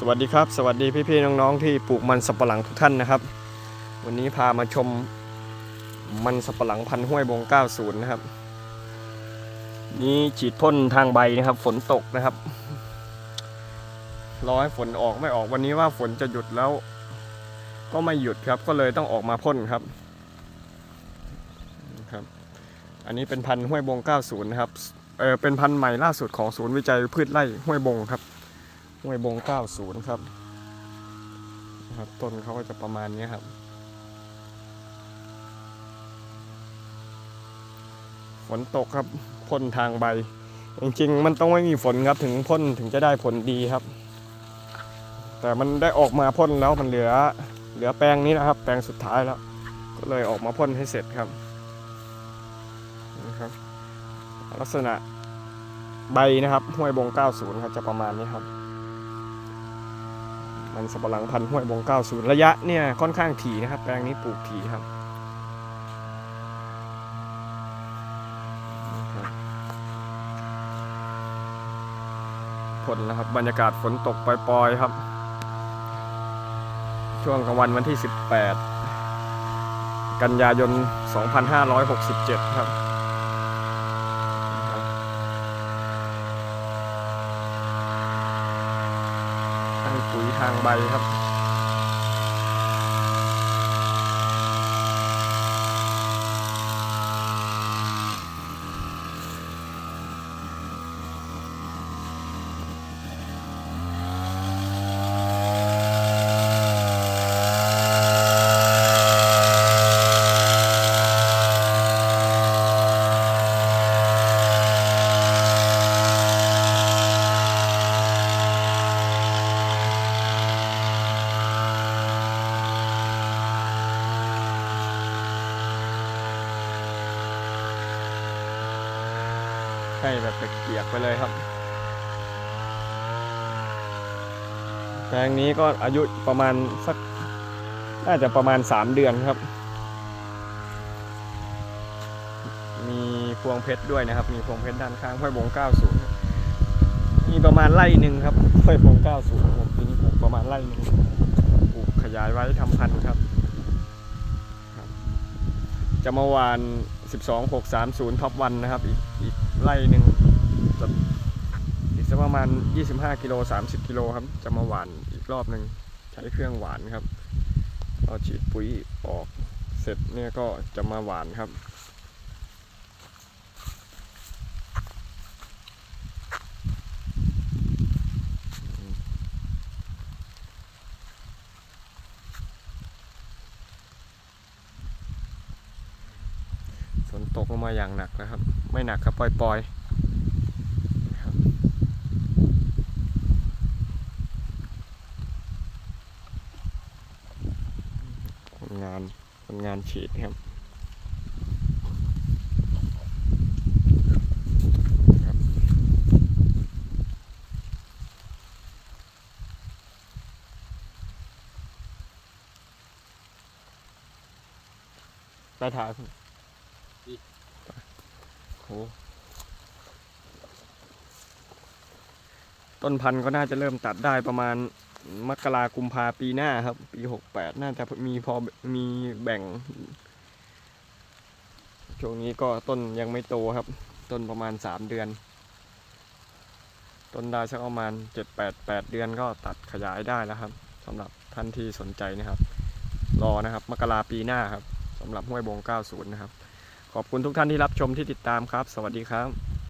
สวัสดีครับ สวัสดีพี่ๆน้องๆที่ปลูกมันสับปะหลังทุกท่านนะครับ วันนี้พามาชมมันสับปะหลังพันห้วยบง 90 นะครับ นี่ฉีดพ่นทางใบนะครับ ฝนตกนะครับรอให้ฝนออกไม่ออกวันนี้ว่าฝนจะหยุดแล้ว ก็ไม่หยุดครับ ก็เลยต้องออกมาพ่นครับครับ อันนี้เป็นพันห้วยบง 90 นะครับเออเป็นพันธุ์ใหม่ล่าสุดของศูนย์วิจัยพืชไร่ห้วยบงครับ ห้วยบง 90 ครับนะครับต้นเขาก็จะประมาณนี้ครับ ฝนตกครับพ่นทางใบ จริงๆ มันต้องไม่มีฝนครับถึงพ่นถึงจะได้ผลดีครับ แต่มันได้ออกมาพ่นแล้วมันเหลือเหลือแปลงนี้นะครับ แปลงสุดท้ายแล้ว ก็เลยออกมาพ่นให้เสร็จครับนะครับ ลักษณะใบนะครับห้วยบง 90 ครับจะประมาณนี้ครับ มันสับปะหลังพันห้วยบง90ระยะเนี่ยค่อนข้างถี่นะครับ แปลงนี้ปลูกถี่ครับนะครับฝนนะครับ บรรยากาศฝนตกปล่อยๆครับ ช่วงกลางวันวันที่ 18 กันยายน 2567 ครับนะครับให้ปุ๋ย ทางใบครับ ให้แบบเปียกๆไปเลยครับ แปลงนี้ก็อายุประมาณสักน่าจะประมาณ 3 เดือนครับ มีพวงเพชรด้วยนะครับ มีพวงเพชรด้านข้างห้วยบง 90 มีประมาณไร่หนึ่งครับห้วยบง 90ผมปีนี้ปลูกประมาณไร่หนึ่งปลูกขยายไว้ทำพันธุ์ครับครับจะมาหวาน 12 6 3 0ท็อปวันนะครับอีก ไร่หนึ่งจะอีกสักประมาณ 25กิโล30กิโลครับ จะมาหวานอีกรอบหนึ่งใช้เครื่องหวานครับเราฉีดปุ๋ยออกเสร็จเนี่ยก็จะมาหวานครับ นตกลงมาอย่างหนักนะครับ ไม่หนักครับปล่อยๆครับคนงานคนงานฉีดครับครับได้ถ่าย โหต้นพันธุ์ก็น่าจะเริ่มตัดได้ประมาณมกรากุมภาปีหน้าครับ ปีหกแปดน่าจะมีพอมีแบ่ง ช่วงนี้ก็ต้นยังไม่โตครับ ต้นประมาณสามเดือน ต้นได้สักประมาณเจ็ดแปดแปดเดือนก็ตัดขยายได้แล้วครับสำหรับท่านที่สนใจนะครับ รอนะครับ มกราปีหน้าครับสำหรับห้วยบง90นะครับ ขอบคุณทุกท่านที่รับชมที่ติดตามครับ สวัสดีครับ